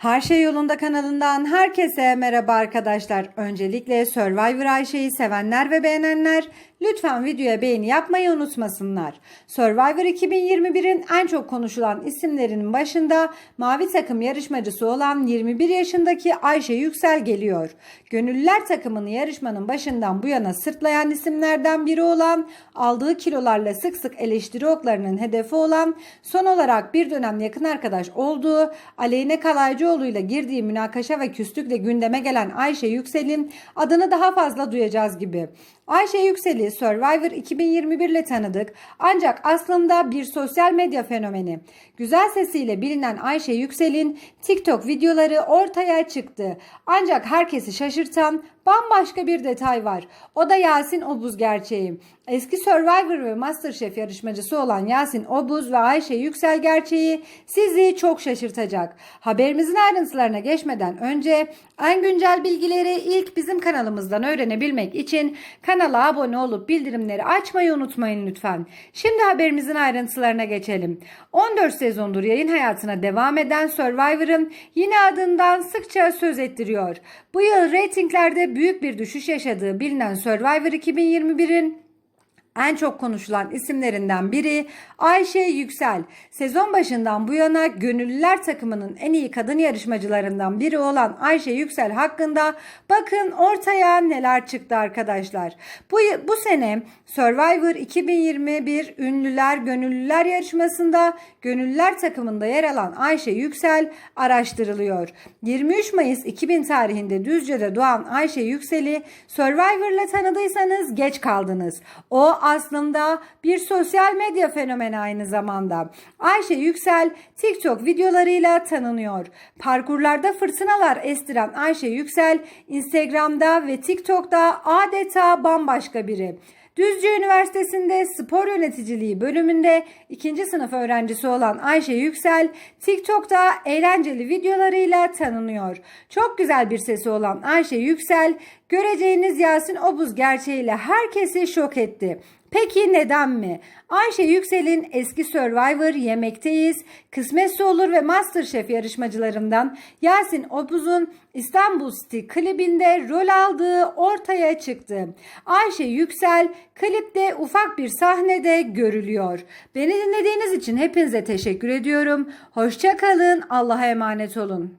Her Şey Yolunda kanalından herkese merhaba arkadaşlar. Öncelikle Survivor Ayşe'yi sevenler ve beğenenler lütfen videoya beğeni yapmayı unutmasınlar. Survivor 2021'in en çok konuşulan isimlerinin başında mavi takım yarışmacısı olan 21 yaşındaki Ayşe Yüksel geliyor. Gönüllüler takımını yarışmanın başından bu yana sırtlayan isimlerden biri olan aldığı kilolarla sık sık eleştiri oklarının hedefi olan son olarak bir dönem yakın arkadaş olduğu Aleyne Kalaycıoğlu ile girdiği münakaşa ve küslükle gündeme gelen Ayşe Yüksel'in adını daha fazla duyacağız gibi. Ayşe Yüksel'i Survivor 2021 ile tanıdık ancak aslında bir sosyal medya fenomeni. Güzel sesiyle bilinen Ayşe Yüksel'in TikTok videoları ortaya çıktı. Ancak herkesi şaşırtan bambaşka bir detay var. O da Yasin Obuz gerçeği. Eski Survivor ve Masterchef yarışmacısı olan Yasin Obuz ve Ayşe Yüksel gerçeği sizi çok şaşırtacak. Haberimizin ayrıntılarına geçmeden önce en güncel bilgileri ilk bizim kanalımızdan öğrenebilmek için kanala abone olup bildirimleri açmayı unutmayın lütfen. Şimdi haberimizin ayrıntılarına geçelim. 14 sezondur yayın hayatına devam eden Survivor'ın yine adından sıkça söz ettiriyor. Bu yıl reytinglerde büyük bir düşüş yaşadığı bilinen Survivor 2021'in en çok konuşulan isimlerinden biri Ayşe Yüksel. Sezon başından bu yana gönüllüler takımının en iyi kadın yarışmacılarından biri olan Ayşe Yüksel hakkında bakın ortaya neler çıktı arkadaşlar. Bu, bu sene Survivor 2021 Ünlüler Gönüllüler yarışmasında gönüllüler takımında yer alan Ayşe Yüksel araştırılıyor. 23 Mayıs 2000 tarihinde Düzce'de doğan Ayşe Yüksel'i Survivor'la tanıdıysanız geç kaldınız. O aslında bir sosyal medya fenomeni aynı zamanda. Ayşe Yüksel TikTok videolarıyla tanınıyor. Parkurlarda fırtınalar estiren Ayşe Yüksel Instagram'da ve TikTok'ta adeta bambaşka biri. Düzce Üniversitesi'nde spor yöneticiliği bölümünde ikinci sınıf öğrencisi olan Ayşe Yüksel TikTok'ta eğlenceli videolarıyla tanınıyor. Çok güzel bir sesi olan Ayşe Yüksel göreceğiniz Yasin Obuz gerçeğiyle herkesi şok etti. Peki neden mi? Ayşe Yüksel'in eski Survivor, Yemekteyiz, Kısmetse Olur ve Masterchef yarışmacılarından Yasin Obuz'un İstanbul City klibinde rol aldığı ortaya çıktı. Ayşe Yüksel klipte ufak bir sahnede görülüyor. Beni dinlediğiniz için hepinize teşekkür ediyorum. Hoşçakalın, Allah'a emanet olun.